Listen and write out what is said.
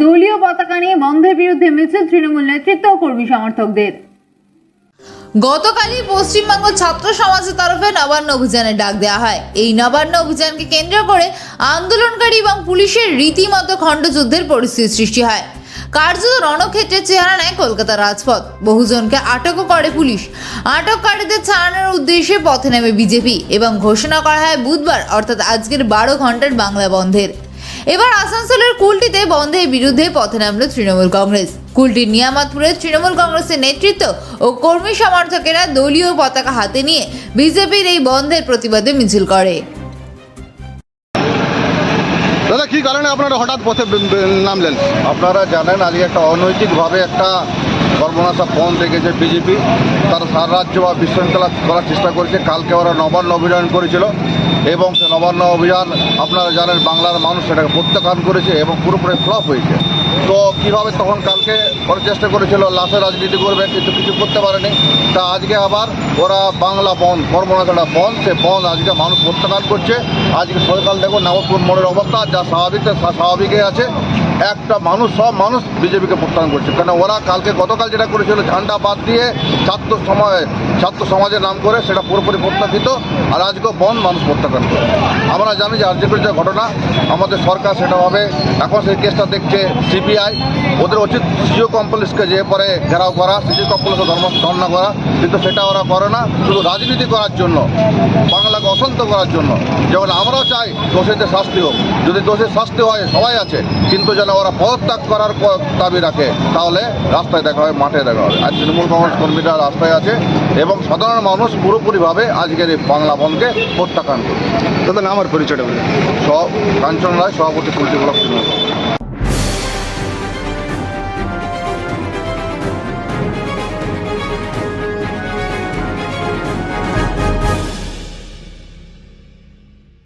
দলীয় পতাকা নিয়ে বন্ধের বিরুদ্ধে মিছিল, তৃণমূল নেতৃত্ব কর্মী সমর্থকদের। গতকালই পশ্চিমবঙ্গ ছাত্র সমাজের তরফে নবান্ন অভিযানের ডাক দেওয়া হয়। এই নবান্ন অভিযানকে কেন্দ্র করে আন্দোলনকারী এবং পুলিশের রীতিমতো খণ্ডযুদ্ধের পরিস্থিতি সৃষ্টি হয়। কার্যত রণক্ষেত্রের চেহারা নেয় কলকাতার রাজপথ। বহুজনকে আটকও করে পুলিশ। আটককারীদের ছাড়ানোর উদ্দেশ্যে পথে নেমে বিজেপি এবং ঘোষণা করা হয় বুধবার, অর্থাৎ আজকের বারো ঘণ্টার বাংলা বন্ধের। এবার আসানসোলের কুলটিতে বন্ধের বিরুদ্ধে পথে নামল তৃণমূল কংগ্রেস। কুলটির নিয়ামতপুরের তৃণমূল কংগ্রেসের নেতৃত্ব ও কর্মী সমর্থকেরা দলীয় পতাকা হাতে নিয়ে বিজেপির এই বন্ধের প্রতিবাদে মিছিল করে। দাদা কি কারণে আপনারা হঠাৎ পথে নামলেন? আপনারা জানেন আজকে একটা অনৈতিকভাবে একটা সর্বনাশা ফোন রেখেছে বিজেপি। তারা সারা রাজ্য বা বিশৃঙ্খলা করার চেষ্টা করেছে। কালকে ওরা নবান্ন অভিযান করেছিল। এবং নবান্ন অভিযান আপনারা জানেন বাংলার মানুষ সেটাকে প্রত্যাখ্যান করেছে এবং পুরোপুরি ফ্লপ হয়েছে। তো কীভাবে তখন কালকে ওরা চেষ্টা করেছিল, লাশে রাজনীতি করবে, কিন্তু কিছু করতে পারেনি। তা আজকে আবার ওরা বাংলা বন্ধ কর্মনাশাটা বন্ধ সে বন্ধ আজকে মানুষ প্রত্যাখ্যান করছে। আজকে সকাল দেখুন নবপুর মোড়ের অবস্থা, যা স্বাভাবিক স্বাভাবিকই আছে। একটা মানুষ, সব মানুষ বিজেপিকে প্রত্যাখ্যান করছে। কেন ওরা কালকে গতকাল যেটা করেছিল, ঝান্ডা বাদ দিয়ে ছাত্র সমাজ ছাত্র সমাজের নাম করে সেটা পুরোপুরি প্রত্যাখিত আর আজকেও বন্ধ মানুষ প্রত্যাখ্যান করে। আমরা জানি যে আর্যকের যে ঘটনা, আমাদের সরকার সেটা হবে। এখন সেই কেসটা দেখছে সিবিআই। ওদের উচিত সিজিও কমপ্লেক্সকে যে পরে ঘেরাও করা সিজিও কমপ্লেক্সে ধর্ম ধর্ণা করা, কিন্তু সেটা ওরা করে না। শুধু রাজনীতি করার জন্য, বাংলাকে অশান্ত করার জন্য। যেমন আমরাও চাই দোষীদের শাস্তি হোক। যদি দোষের শাস্তি হয়, সবাই আছে, কিন্তু যেন ওরা পদত্যাগ করার দাবি রাখে। তাহলে রাস্তায় দেখা হয় মাঠে দেখা হবে। আর তৃণমূল কংগ্রেস কর্মীরা রাস্তায় আছে এবং সাধারণ মানুষ পুরোপুরিভাবে আজকের এই বাংলা বনকে প্রত্যাখ্যান করছে। তাদের নাম আর পরিচয়টা সব কাঞ্চন রায় সভাপতি পুলিশ ব্লক তৃণমূল।